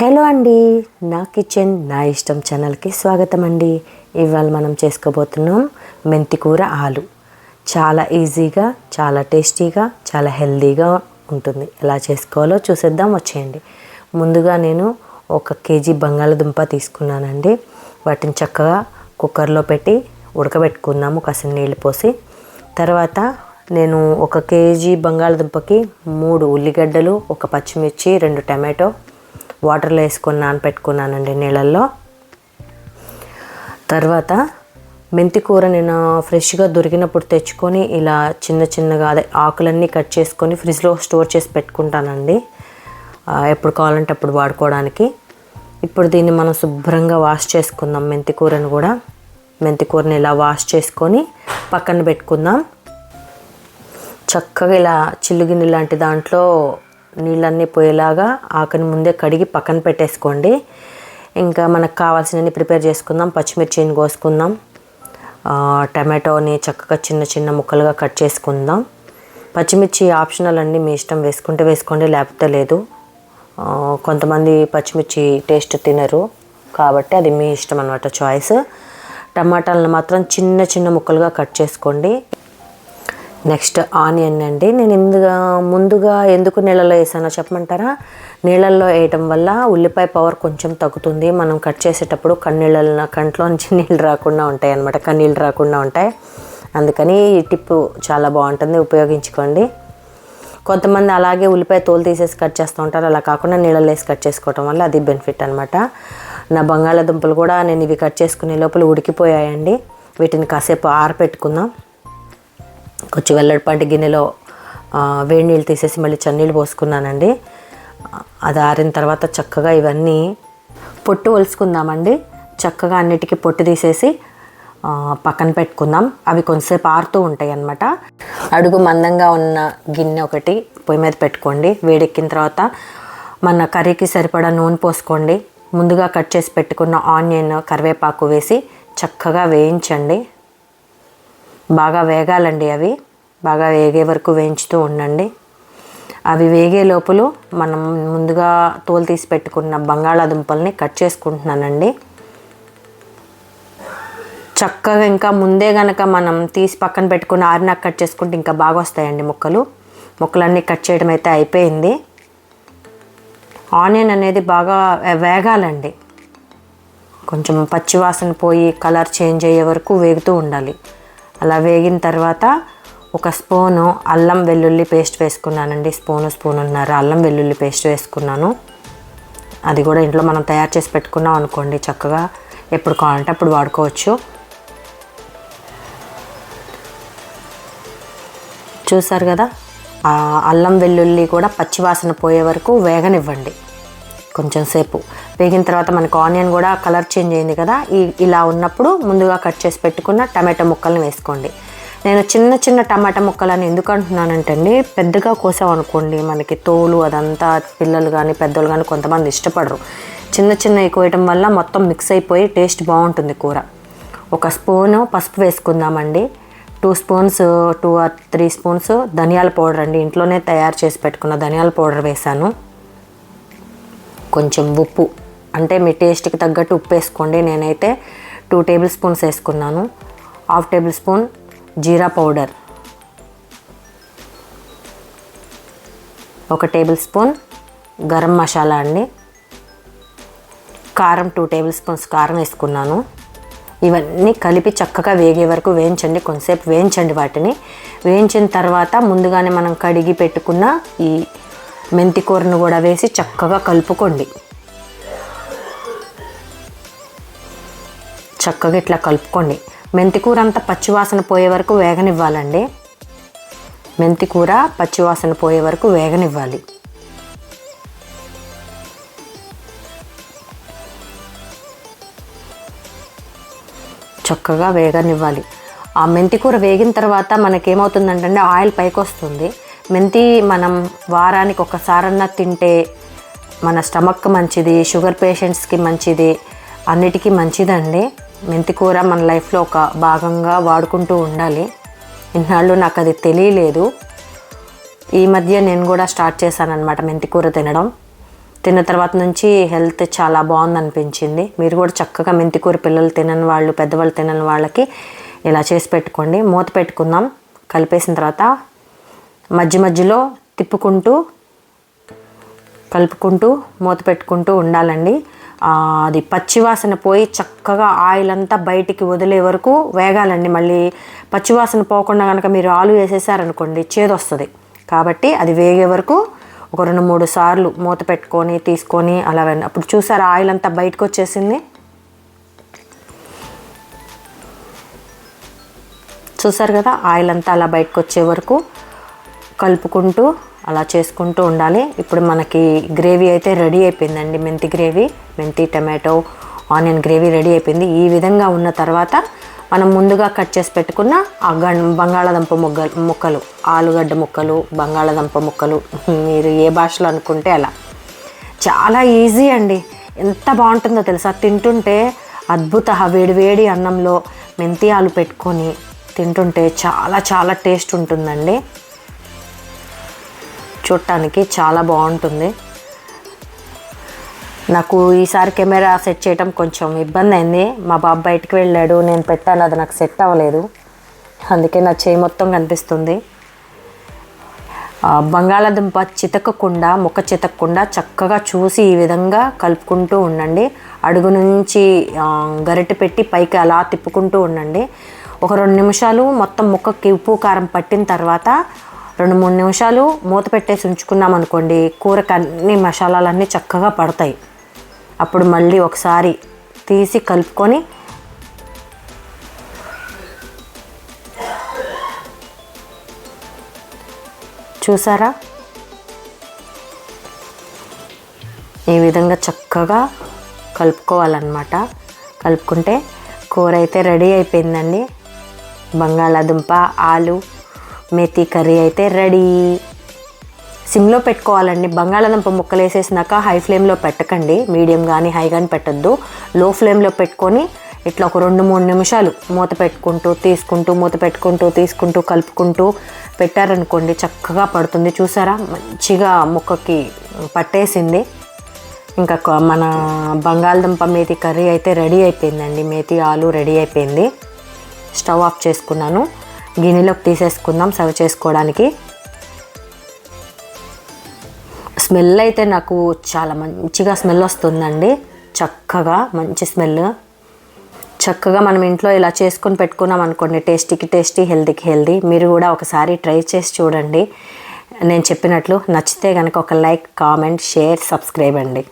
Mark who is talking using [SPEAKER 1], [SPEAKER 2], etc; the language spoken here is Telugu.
[SPEAKER 1] హలో అండి. నా కిచెన్ నా ఇష్టం ఛానల్కి స్వాగతం అండి. ఇవాళ మనం చేసుకోబోతున్నాం మెంతికూర ఆలు. చాలా ఈజీగా చాలా టేస్టీగా చాలా హెల్దీగా ఉంటుంది. ఎలా చేసుకోవాలో చూసేద్దాం వచ్చేయండి. ముందుగా నేను ఒక కేజీ బంగాళదుంప తీసుకున్నానండి. వాటిని చక్కగా కుక్కర్లో పెట్టి ఉడకబెట్టుకుందాము కాసిన నీళ్ళు పోసి. తర్వాత నేను ఒక కేజీ బంగాళదుంపకి మూడు ఉల్లిగడ్డలు ఒక పచ్చిమిర్చి రెండు టమాటో వాటర్లో వేసుకొని నానపెట్టుకున్నానండి నీళ్ళల్లో. తర్వాత మెంతి కూర నేను ఫ్రెష్గా దొరికినప్పుడు తెచ్చుకొని ఇలా చిన్న చిన్నగా అదే ఆకులన్నీ కట్ చేసుకొని ఫ్రిడ్జ్లో స్టోర్ చేసి పెట్టుకుంటానండి. ఎప్పుడు కావాలంటే అప్పుడు వాడుకోవడానికి. ఇప్పుడు దీన్ని మనం శుభ్రంగా వాష్ చేసుకుందాం మెంతి కూరను కూడా. మెంతి కూరని ఇలా వాష్ చేసుకొని పక్కన పెట్టుకుందాం. చక్కగా ఇలా చిల్లుగిన్నె లాంటి దాంట్లో నీళ్ళన్నీ పోయేలాగా ఆకుని ముందే కడిగి పక్కన పెట్టేసుకోండి. ఇంకా మనకు కావాల్సినవి ప్రిపేర్ చేసుకుందాం. పచ్చిమిర్చిని కోసుకుందాం. టమాటోని చక్కగా చిన్న చిన్న ముక్కలుగా కట్ చేసుకుందాం. పచ్చిమిర్చి ఆప్షనల్ అండి మీ ఇష్టం వేసుకుంటే వేసుకోండి లేకపోతే లేదు. కొంతమంది పచ్చిమిర్చి టేస్ట్ తినరు. కాబట్టి అది మీ ఇష్టం అనమాట చాయిస్. టమాటాలను మాత్రం చిన్న చిన్న ముక్కలుగా కట్ చేసుకోండి. నెక్స్ట్ ఆనియన్ అండి. నేను ఇందుగా ముందుగా ఎందుకు నీళ్ళలో వేసానో చెప్పమంటారా? నీళ్ళల్లో వేయటం వల్ల ఉల్లిపాయ పవర్ కొంచెం తగ్గుతుంది. మనం కట్ చేసేటప్పుడు కన్నీళ్ళ కంట్లో నుంచి నీళ్ళు రాకుండా ఉంటాయి అనమాట కన్నీళ్ళు రాకుండా ఉంటాయి. అందుకని ఈ టిప్ చాలా బాగుంటుంది. ఉపయోగించుకోండి. కొంతమంది అలాగే ఉల్లిపాయ తోలు తీసేసి కట్ చేస్తూ ఉంటారు. అలా కాకుండా నీళ్ళలో వేసి కట్ చేసుకోవటం వల్ల అది బెనిఫిట్ అనమాట నా బంగాళాదుంపలు కూడా నేను ఇవి కట్ చేసుకునే లోపల ఉడికిపోయాయండి. వీటిని కాసేపు ఆరపెట్టుకుందాం. కొంచెం వెల్లడిపాటి గిన్నెలో వేడి నీళ్ళు తీసేసి మళ్ళీ చన్నీళ్ళు పోసుకున్నానండి. అది ఆరిన తర్వాత చక్కగా ఇవన్నీ పొట్టు ఒలుసుకుందామండి. చక్కగా అన్నిటికీ పొట్టు తీసేసి పక్కన పెట్టుకుందాం. అవి కొంతసేపు ఆరుతూ ఉంటాయి అన్నమాట అడుగు మందంగా ఉన్న గిన్నె ఒకటి పొయ్యి మీద పెట్టుకోండి. వేడెక్కిన తర్వాత మన కర్రీకి సరిపడా నూనె పోసుకోండి. ముందుగా కట్ చేసి పెట్టుకున్న ఆనియన్ కరివేపాకు వేసి చక్కగా వేయించండి. బాగా వేగాలండి అవి. బాగా వేగే వరకు వేయించుతూ ఉండండి. అవి వేగే లోపల మనం ముందుగా తోలు తీసి పెట్టుకున్న బంగాళాదుంపల్ని కట్ చేసుకుంటున్నానండి. చక్కగా ఇంకా ముందే గనక మనం తీసి పక్కన పెట్టుకుని ఆరినాక కట్ చేసుకుంటే ఇంకా బాగా వస్తాయండి ముక్కలు. ముక్కలన్నీ కట్ చేయడం అయితే అయిపోయింది. ఆనియన్ అనేది బాగా వేగాలండి. కొంచెం పచ్చివాసన పోయి కలర్ చేంజ్ అయ్యే వరకు వేగుతూ ఉండాలి. అలా వేగిన తర్వాత ఒక స్పూను అల్లం వెల్లుల్లి పేస్ట్ వేసుకున్నానండి. స్పూను స్పూన్ ఉన్నారు అల్లం వెల్లుల్లి పేస్ట్ వేసుకున్నాను. అది కూడా ఇంట్లో మనం తయారు చేసి పెట్టుకున్నాం అనుకోండి చక్కగా ఎప్పుడు కావాలంటే అప్పుడు వాడుకోవచ్చు. చూసారు కదా? అల్లం వెల్లుల్లి కూడా పచ్చివాసన పోయే వరకు వేగనివ్వండి. కొంచెం సేపు. వేగిన తర్వాత మనకు ఆనియన్ కూడా కలర్ చేంజ్ అయింది కదా ఈ ఇలా ఉన్నప్పుడు ముందుగా కట్ చేసి పెట్టుకున్న టమాటా ముక్కల్ని వేసుకోండి. నేను చిన్న చిన్న టమాటా ముక్కలని ఎందుకు అంటున్నానంటే అండి పెద్దగా కోసామనుకోండి మనకి తోలు అదంతా పిల్లలు కానీ పెద్దలు కానీ కొంతమంది ఇష్టపడరు. చిన్న చిన్న కోయటం వల్ల మొత్తం మిక్స్ అయిపోయి టేస్ట్ బాగుంటుంది కూర. ఒక స్పూను పసుపు వేసుకుందామండి. Two spoons two or three spoons ధనియాల పౌడర్ అండి. ఇంట్లోనే తయారు చేసి పెట్టుకున్న ధనియాల పౌడర్ వేసాను కొంచెం ఉప్పు. అంటే మీ టేస్ట్కి తగ్గట్టు ఉప్పు వేసుకోండి. నేనైతే టూ టేబుల్ స్పూన్స్ వేసుకున్నాను. Half tablespoon jeera powder. ఒక టేబుల్ స్పూన్ గరం మసాలా అండి. కారం టూ టేబుల్ స్పూన్స్ కారం వేసుకున్నాను. ఇవన్నీ కలిపి చక్కగా వేగే వరకు వేయించండి. కొంతసేపు వేయించండి వాటిని. వేయించిన తర్వాత ముందుగానే మనం కడిగి పెట్టుకున్న ఈ మెంతి కూరను కూడా వేసి చక్కగా కలుపుకోండి. చక్కగా ఇట్లా కలుపుకోండి. మెంతి కూర అంతా పచ్చివాసన పోయే వరకు వేగనివ్వాలండి. మెంతి కూర పచ్చివాసన పోయే వరకు వేగనివ్వాలి. చక్కగా వేగనివ్వాలి. ఆ మెంతికూర వేగిన తర్వాత మనకేమవుతుందంటే ఆయిల్ పైకి వస్తుంది మెంతి మనం వారానికి ఒకసారన్నా తింటే మన స్టమక్ మంచిది షుగర్ పేషెంట్స్కి మంచిది అన్నిటికీ మంచిదండి. మెంతి కూర మన లైఫ్లో ఒక భాగంగా వాడుకుంటూ ఉండాలి. ఇన్నాళ్ళు నాకు అది తెలియలేదు. ఈ మధ్య నేను కూడా స్టార్ట్ చేశాను అనమాట మెంతి కూర తినడం. తిన్న తర్వాత నుంచి హెల్త్ చాలా బాగుంది అనిపించింది మీరు కూడా చక్కగా మెంతికూర పిల్లలు తినని వాళ్ళు పెద్దవాళ్ళు తినని వాళ్ళకి ఇలా చేసి పెట్టుకోండి. మూత పెట్టుకుందాం. కలిపేసిన తర్వాత మధ్య మధ్యలో తిప్పుకుంటూ కలుపుకుంటూ మూత పెట్టుకుంటూ ఉండాలండి. అది పచ్చివాసన పోయి చక్కగా ఆయిల్ అంతా బయటికి వదిలే వరకు వేగాలండి. మళ్ళీ పచ్చివాసన పోకుండా కనుక మీరు ఆలు వేసేసారనుకోండి చేదొస్తుంది. కాబట్టి అది వేగే వరకు ఒక రెండు మూడు సార్లు మూత పెట్టుకొని తీసుకొని అలా అప్పుడు చూసారు ఆయిల్ అంతా బయటకు వచ్చేసింది? చూసారు కదా ఆయిల్ అంతా అలా బయటకు వచ్చే వరకు కలుపుకుంటూ అలా చేసుకుంటూ ఉండాలి. ఇప్పుడు మనకి గ్రేవీ అయితే రెడీ అయిపోయిందండి. మెంతి గ్రేవీ మెంతి టమాటో ఆనియన్ గ్రేవీ రెడీ అయిపోయింది. ఈ విధంగా ఉన్న తర్వాత మనం ముందుగా కట్ చేసి పెట్టుకున్న ఆ గం బంగాళాదుంప ముగ్గలు ముక్కలు ఆలుగడ్డ ముక్కలు బంగాళాదుంప ముక్కలు మీరు ఏ భాషలో అనుకుంటే అలా. చాలా ఈజీ అండి. ఎంత బాగుంటుందో తెలుసా? తింటుంటే అద్భుత వేడివేడి అన్నంలో మెంతి ఆలు పెట్టుకొని తింటుంటే చాలా చాలా టేస్ట్ ఉంటుందండి. చూడటానికి చాలా బాగుంటుంది. నాకు ఈసారి కెమెరా సెట్ చేయటం కొంచెం ఇబ్బంది అయింది. మా బాబు బయటికి వెళ్ళాడు. నేను పెట్టాను. అది నాకు సెట్ అవ్వలేదు. అందుకే నా చేయి మొత్తం కనిపిస్తుంది. బంగాళాదుంప చితకకుండా ముక్క చితకకుండా చక్కగా చూసి ఈ విధంగా కలుపుకుంటూ ఉండండి. అడుగు నుంచి ఆ, గరిటె పెట్టి పైకి అలా తిప్పుకుంటూ ఉండండి. ఒక రెండు నిమిషాలు మొత్తం ముక్కకి ఉప్పు కారం పట్టిన తర్వాత రెండు మూడు నిమిషాలు మూత పెట్టేసి ఉంచుకున్నాం అనుకోండి కూరకు అన్ని మసాలాలన్నీ చక్కగా పడతాయి. అప్పుడు మళ్ళీ ఒకసారి తీసి కలుపుకొని చూసారా? ఈ విధంగా చక్కగా కలుపుకోవాలన్నమాట. కలుపుకుంటే కూర అయితే రెడీ అయిపోయిందండి. బంగాళాదుంప ఆలు మెతి కర్రీ అయితే రెడీ. సిమ్లో పెట్టుకోవాలండి. బంగాళాదుంప ముక్కలు వేసేసినాక హై ఫ్లేమ్లో పెట్టకండి. మీడియం కానీ హై కానీ పెట్టద్దు. లో ఫ్లేమ్లో పెట్టుకొని ఇట్లా ఒక రెండు మూడు నిమిషాలు మూత పెట్టుకుంటూ తీసుకుంటూ మూత పెట్టుకుంటూ తీసుకుంటూ కలుపుకుంటూ పెట్టారనుకోండి చక్కగా పడుతుంది. చూసారా? మంచిగా ముక్కకి పట్టేసింది. ఇంకా మన బంగాళదుంప మేతి కర్రీ అయితే రెడీ అయిపోయిందండి. మేతి ఆలు రెడీ అయిపోయింది. స్టవ్ ఆఫ్ చేసుకున్నాను. గిన్నెలోకి తీసేసుకుందాం సర్వ్ చేసుకోవడానికి. స్మెల్ అయితే నాకు చాలా మంచిగా స్మెల్ వస్తుందండి. చక్కగా మంచి స్మెల్. చక్కగా మనం ఇంట్లో ఇలా చేసుకొని పెట్టుకున్నాం అనుకోండి టేస్టీకి టేస్టీ హెల్తీకి హెల్తీ. మీరు కూడా ఒకసారి ట్రై చేసి చూడండి. నేను చెప్పినట్లు నచ్చితే కనుక ఒక లైక్ కామెంట్ షేర్ సబ్స్క్రైబ్ అండి.